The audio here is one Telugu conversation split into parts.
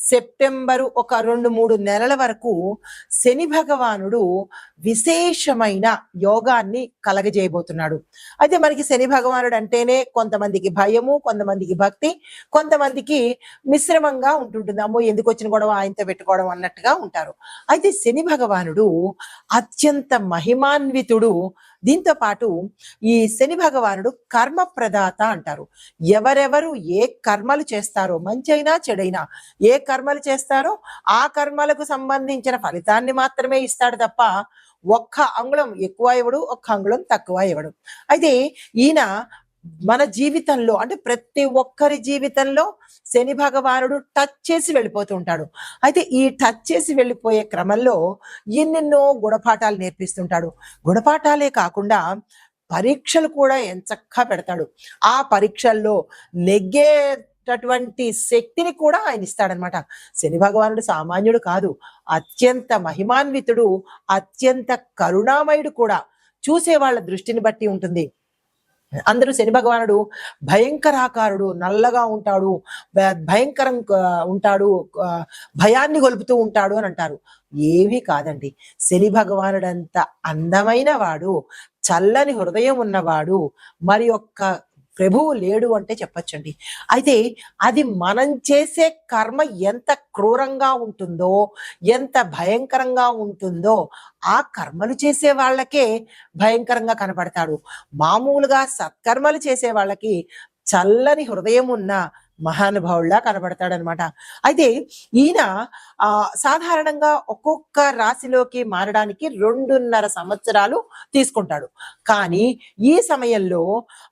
సెప్టెంబరు ఒక రెండు మూడు నెలల వరకు శని భగవానుడు విశేషమైన యోగాన్ని కలగజేయబోతున్నాడు. అయితే మనకి శని భగవానుడు అంటేనే కొంతమందికి భయము కొంతమందికి భక్తి కొంతమందికి మిశ్రమంగా ఉంటుంటుంది. అమ్మో ఎందుకు వచ్చిన గొడవ? ఆయనతో పెట్టుకోవడం అన్నట్టుగా ఉంటారు. అయితే శని భగవానుడు అత్యంత మహిమాన్వితుడు దీంతో పాటు ఈ శని భగవానుడు కర్మ ప్రదాత అంటారు. ఎవరెవరు ఏ కర్మలు చేస్తారో మంచైనా చెడైనా ఏ కర్మలు చేస్తారో ఆ కర్మలకు సంబంధించిన ఫలితాన్ని మాత్రమే ఇస్తాడు తప్ప ఒక్క అంగుళం ఎక్కువ ఇవ్వడు ఒక్క అంగుళం తక్కువ ఇవ్వడు. అయితే ఈయన మన జీవితంలో అంటే ప్రతి ఒక్కరి జీవితంలో శని భగవానుడు టచ్ చేసి వెళ్ళిపోతూ ఉంటాడు. అయితే ఈ టచ్ చేసి వెళ్ళిపోయే క్రమంలో ఎన్నెన్నో గుణపాఠాలు నేర్పిస్తుంటాడు. గుణపాఠాలే కాకుండా పరీక్షలు కూడా ఎంచక్కా పెడతాడు. ఆ పరీక్షల్లో నెగ్గేటటువంటి శక్తిని కూడా ఆయన ఇస్తాడనమాట శని భగవానుడు సామాన్యుడు కాదు అత్యంత మహిమాన్వితుడు అత్యంత కరుణామయుడు కూడా. చూసే వాళ్ళ దృష్టిని బట్టి ఉంటుంది. అందరూ శని భగవానుడు భయంకరాకారుడు నల్లగా ఉంటాడు భయంకరం ఉంటాడు భయాన్ని గొలుపుతూ ఉంటాడు అని అంటారు. ఏమీ కాదండి. శని భగవానుడంత అందమైన వాడు చల్లని హృదయం ఉన్నవాడు మరి ఒక్క ప్రభువు లేడు అంటే చెప్పచ్చండి. అయితే అది మనం చేసే కర్మ ఎంత క్రూరంగా ఉంటుందో ఎంత భయంకరంగా ఉంటుందో ఆ కర్మలు చేసే వాళ్ళకే భయంకరంగా కనపడతాడు. మామూలుగా సత్కర్మలు చేసే వాళ్ళకి చల్లని హృదయం ఉన్న మహానుభావుల్లా కనబడతాడనమాట. అయితే ఈయన ఆ సాధారణంగా ఒక్కొక్క రాశిలోకి మారడానికి రెండున్నర సంవత్సరాలు తీసుకుంటాడు. కానీ ఈ సమయంలో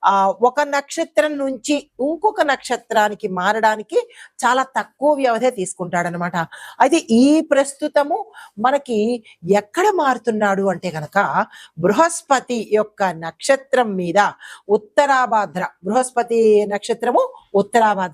ఆ ఒక నక్షత్రం నుంచి ఇంకొక నక్షత్రానికి మారడానికి చాలా తక్కువ వ్యవధి తీసుకుంటాడనమాట. అయితే ఈ ప్రస్తుతము మనకి ఎక్కడ మారుతున్నాడు అంటే గనక బృహస్పతి యొక్క నక్షత్రం మీద ఉత్తరాభాద్ర బృహస్పతి నక్షత్రము ఉత్తరాభాద్ర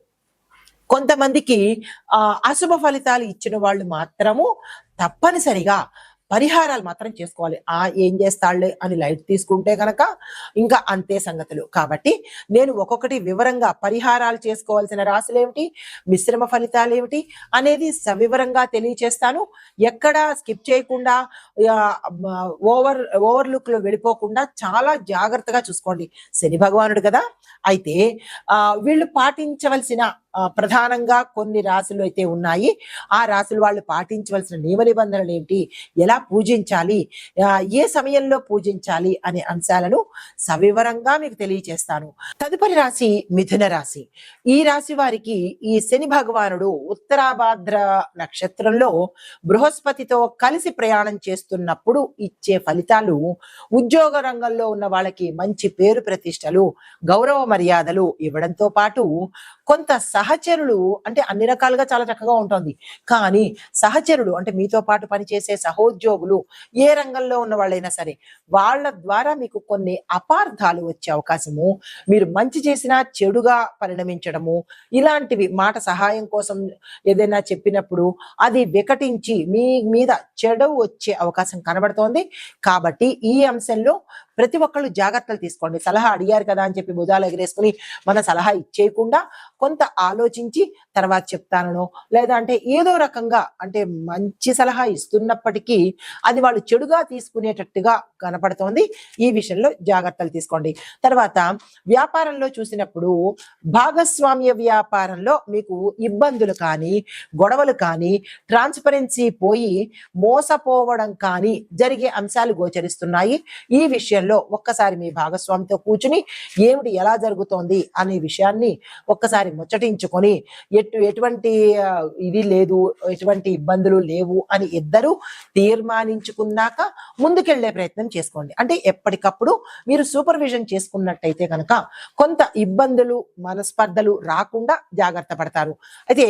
కొంతమందికి ఆ అశుభ ఫలితాలు ఇచ్చిన వాళ్ళు మాత్రము తప్పనిసరిగా పరిహారాలు మాత్రం చేసుకోవాలి. ఆ ఏం చేస్తాడులే అని లైట్ తీసుకుంటే కనుక ఇంకా అంతే సంగతులు. కాబట్టి నేను ఒక్కొక్కటి వివరంగా పరిహారాలు చేసుకోవాల్సిన రాశులు ఏమిటి మిశ్రమ ఫలితాలు ఏమిటి అనేది సవివరంగా తెలియచేస్తాను. ఎక్కడ స్కిప్ చేయకుండా ఓవర్ ఓవర్లుక్లో వెళ్ళిపోకుండా చాలా జాగ్రత్తగా చూసుకోండి. శని భగవానుడు కదా. అయితే వీళ్ళు పాటించవలసిన ప్రధానంగా కొన్ని రాశులు అయితే ఉన్నాయి. ఆ రాశులు వాళ్ళు పాటించవలసిన నియమ నిబంధనలు ఏమిటి ఎలా పూజించాలి? ఏ సమయంలో పూజించాలి అనే అంశాలను సవివరంగా మీకు తెలియచేస్తాను. తదుపరి రాశి మిథున రాశి. ఈ రాశి వారికి ఈ శని భగవానుడు ఉత్తరాభాద్ర నక్షత్రంలో బృహస్పతితో కలిసి ప్రయాణం చేస్తున్నప్పుడు ఇచ్చే ఫలితాలు ఉద్యోగ రంగంలో ఉన్న వాళ్ళకి మంచి పేరు ప్రతిష్టలు గౌరవ మర్యాదలు ఇవ్వడంతో పాటు కొంత సహచరులు అంటే అన్ని రకాలుగా చాలా చక్కగా ఉంటుంది. కానీ సహచరులు అంటే మీతో పాటు పనిచేసే సహోద్యోగులు ఏ రంగంలో ఉన్న వాళ్ళైనా సరే వాళ్ళ ద్వారా మీకు కొన్ని అపార్థాలు వచ్చే అవకాశము మీరు మంచి చేసినా చెడుగా పరిణమించడము ఇలాంటివి మాట సహాయం కోసం ఏదైనా చెప్పినప్పుడు అది వికటించి మీ మీద చెడు వచ్చే అవకాశం కనబడుతోంది. కాబట్టి ఈ అంశంలో ప్రతి ఒక్కళ్ళు జాగ్రత్తలు తీసుకోండి. సలహా అడిగారు కదా అని చెప్పి భుజాలు ఎగిరేసుకుని మన సలహా ఇచ్చేయకుండా కొంత ఆలోచించి తర్వాత చెప్తానో లేదా అంటే ఏదో రకంగా అంటే మంచి సలహా ఇస్తున్నప్పటికీ అది వాళ్ళు చెడుగా తీసుకునేటట్టుగా కనపడుతోంది. ఈ విషయంలో జాగ్రత్తలు తీసుకోండి. తర్వాత వ్యాపారంలో చూసినప్పుడు భాగస్వామ్య వ్యాపారంలో మీకు ఇబ్బందులు కానీ గొడవలు కానీ ట్రాన్స్పరెన్సీ పోయి మోసపోవడం కానీ జరిగే అంశాలు గోచరిస్తున్నాయి. ఈ విషయంలో ఒక్కసారి మీ భాగస్వామితో కూర్చుని ఏమిటి ఎలా జరుగుతోంది అనే విషయాన్ని ఒక్కసారి ముచ్చటించుకొని ఎటు ఎటువంటి ఇది లేదు ఎటువంటి ఇబ్బందులు లేవు అని ఇద్దరు తీర్మానించుకున్నాక ముందుకెళ్ళే ప్రయత్నం చేసుకోండి. అంటే ఎప్పటికప్పుడు మీరు సూపర్విజన్ చేసుకున్నట్టయితే కనుక కొంత ఇబ్బందులు మనస్పర్ధలు రాకుండా జాగ్రత్త పడతారు. అయితే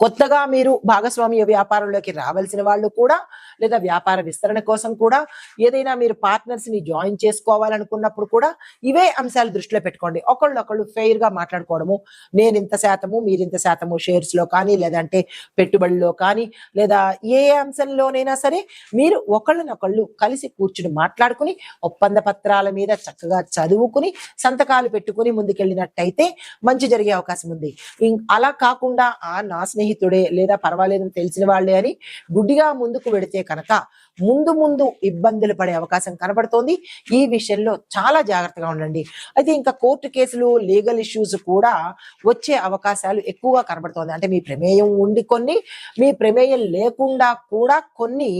కొత్తగా మీరు భాగస్వామ్య వ్యాపారంలోకి రావాల్సిన వాళ్ళు కూడా లేదా వ్యాపార విస్తరణ కోసం కూడా ఏదైనా మీరు పార్ట్నర్స్ని జాయిన్ చేసుకోవాలనుకున్నప్పుడు కూడా ఇవే అంశాలు దృష్టిలో పెట్టుకోండి. ఒకళ్ళొకళ్ళు ఫెయిర్గా మాట్లాడుకోవడము నేను ఇంత శాతము మీరు ఇంత శాతము షేర్స్లో కానీ లేదంటే పెట్టుబడిలో కానీ లేదా ఏ అంశంలోనైనా సరే మీరు ఒకళ్ళనొకళ్ళు కలిసి కూర్చుని మాట్లాడుకుని ఒప్పంద పత్రాల మీద చక్కగా చదువుకుని సంతకాలు పెట్టుకుని ముందుకెళ్ళినట్టయితే మంచి జరిగే అవకాశం ఉంది. ఇం- అలా కాకుండా ఆ నా స్నేహితుడే లేదా పర్వాలేదని తెలిసిన వాళ్ళే అని గుడ్డిగా ముందుకు వెడితే కనుక ముందు ముందు ఇబ్బందులు పడే అవకాశం కనబడుతోంది. ఈ విషయంలో చాలా జాగ్రత్తగా ఉండండి. అయితే ఇంకా కోర్టు కేసులు లీగల్ ఇష్యూస్ కూడా వచ్చే అవకాశాలు ఎక్కువగా కనబడుతోంది. అంటే మీ ప్రమేయం ఉండి కొన్ని మీ ప్రమేయం లేకుండా కూడా కొన్ని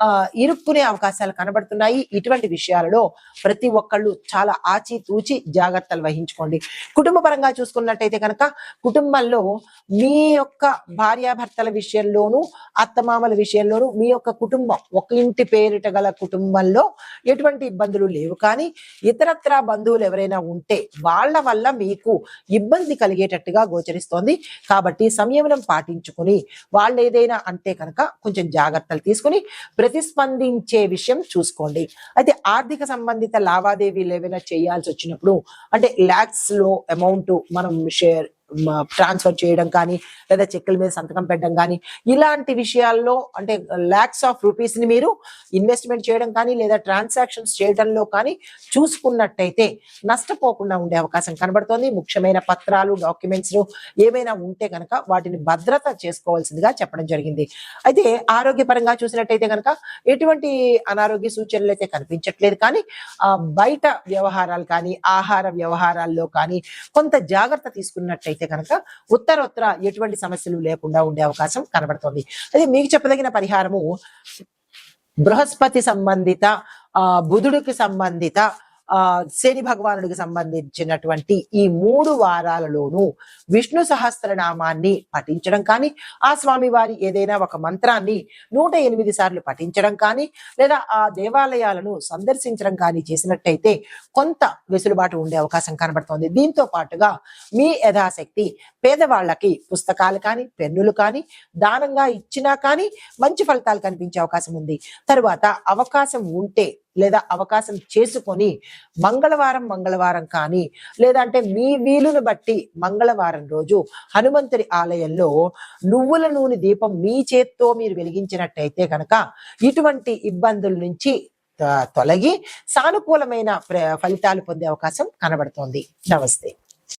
ఆ, ఇరుక్కునే అవకాశాలు కనబడుతున్నాయి. ఇటువంటి విషయాలలో ప్రతి ఒక్కళ్ళు చాలా ఆచితూచి జాగ్రత్తలు వహించుకోండి. కుటుంబ పరంగా చూసుకున్నట్టయితే కనుక కుటుంబంలో మీ యొక్క భార్యాభర్తల విషయంలోనూ అత్తమామల విషయంలోనూ మీ యొక్క కుటుంబం. ఒక ఇంటి పేరిట గల కుటుంబంలో ఎటువంటి ఇబ్బందులు లేవు. కానీ ఇతరత్రా బంధువులు ఎవరైనా ఉంటే వాళ్ళ వల్ల మీకు ఇబ్బంది కలిగేటట్టుగా గోచరిస్తోంది. కాబట్టి సంయమనం పాటించుకుని వాళ్ళు ఏదైనా అంటే కనుక కొంచెం జాగ్రత్తలు తీసుకుని ప్రతిస్పందించే విషయం చూసుకోండి. అయితే ఆర్థిక సంబంధిత లావాదేవీలు ఏవైనా చేయాల్సి వచ్చినప్పుడు అంటే ల్యాక్స్లో అమౌంట్ మనం షేర్ ట్రాన్స్ఫర్ చేయడం కానీ లేదా చెక్కుల మీద సంతకం పెట్టడం కానీ ఇలాంటి విషయాల్లో అంటే ల్యాక్స్ ఆఫ్ రూపీస్ని మీరు ఇన్వెస్ట్మెంట్ చేయడం కానీ లేదా ట్రాన్సాక్షన్స్ చేయడంలో కానీ చూసుకున్నట్టయితే నష్టపోకుండా ఉండే అవకాశం కనబడుతోంది. ముఖ్యమైన పత్రాలు డాక్యుమెంట్స్ ఏమైనా ఉంటే కనుక వాటిని భద్రత చేసుకోవాల్సిందిగా చెప్పడం జరిగింది. అయితే ఆరోగ్యపరంగా చూసినట్టయితే కనుక ఎటువంటి అనారోగ్య సూచనలు అయితే కనిపించట్లేదు కానీ బయట వ్యవహారాలు కానీ ఆహార వ్యవహారాల్లో కానీ కొంత జాగ్రత్త తీసుకున్నట్టయితే కనుక ఉత్తరోత్తర ఎటువంటి సమస్యలు లేకుండా ఉండే అవకాశం కనబడుతోంది. అదే మీకు చెప్పదగిన పరిహారము బృహస్పతి సంబంధిత ఆ బుధుడికి సంబంధిత ఆ శని భగవానుడికి సంబంధించినటువంటి ఈ మూడు వారాలలోనూ విష్ణు సహస్రనామాన్ని పఠించడం కానీ ఆ స్వామి వారి ఏదైనా ఒక మంత్రాన్ని నూట ఎనిమిది సార్లు పఠించడం కానీ లేదా ఆ దేవాలయాలను సందర్శించడం కానీ చేసినట్టయితే కొంత వెసులుబాటు ఉండే అవకాశం కనబడుతోంది. దీంతో పాటుగా మీ యథాశక్తి పేదవాళ్ళకి పుస్తకాలు కానీ పెన్నులు కానీ దానంగా ఇచ్చినా కానీ మంచి ఫలితాలు కనిపించే అవకాశం ఉంది. తరువాత అవకాశం ఉంటే లేదా అవకాశం చేసుకొని మంగళవారం మంగళవారం కానీ లేదంటే మీ వీలును బట్టి మంగళవారం రోజు హనుమంతుడి ఆలయంలో నువ్వుల నూనె దీపం మీ చేత్తో మీరు వెలిగించినట్టయితే కనుక ఇటువంటి ఇబ్బందుల నుంచి తొలగి సానుకూలమైన ప్ర- ఫలితాలు పొందే అవకాశం కనబడుతోంది. నమస్తే.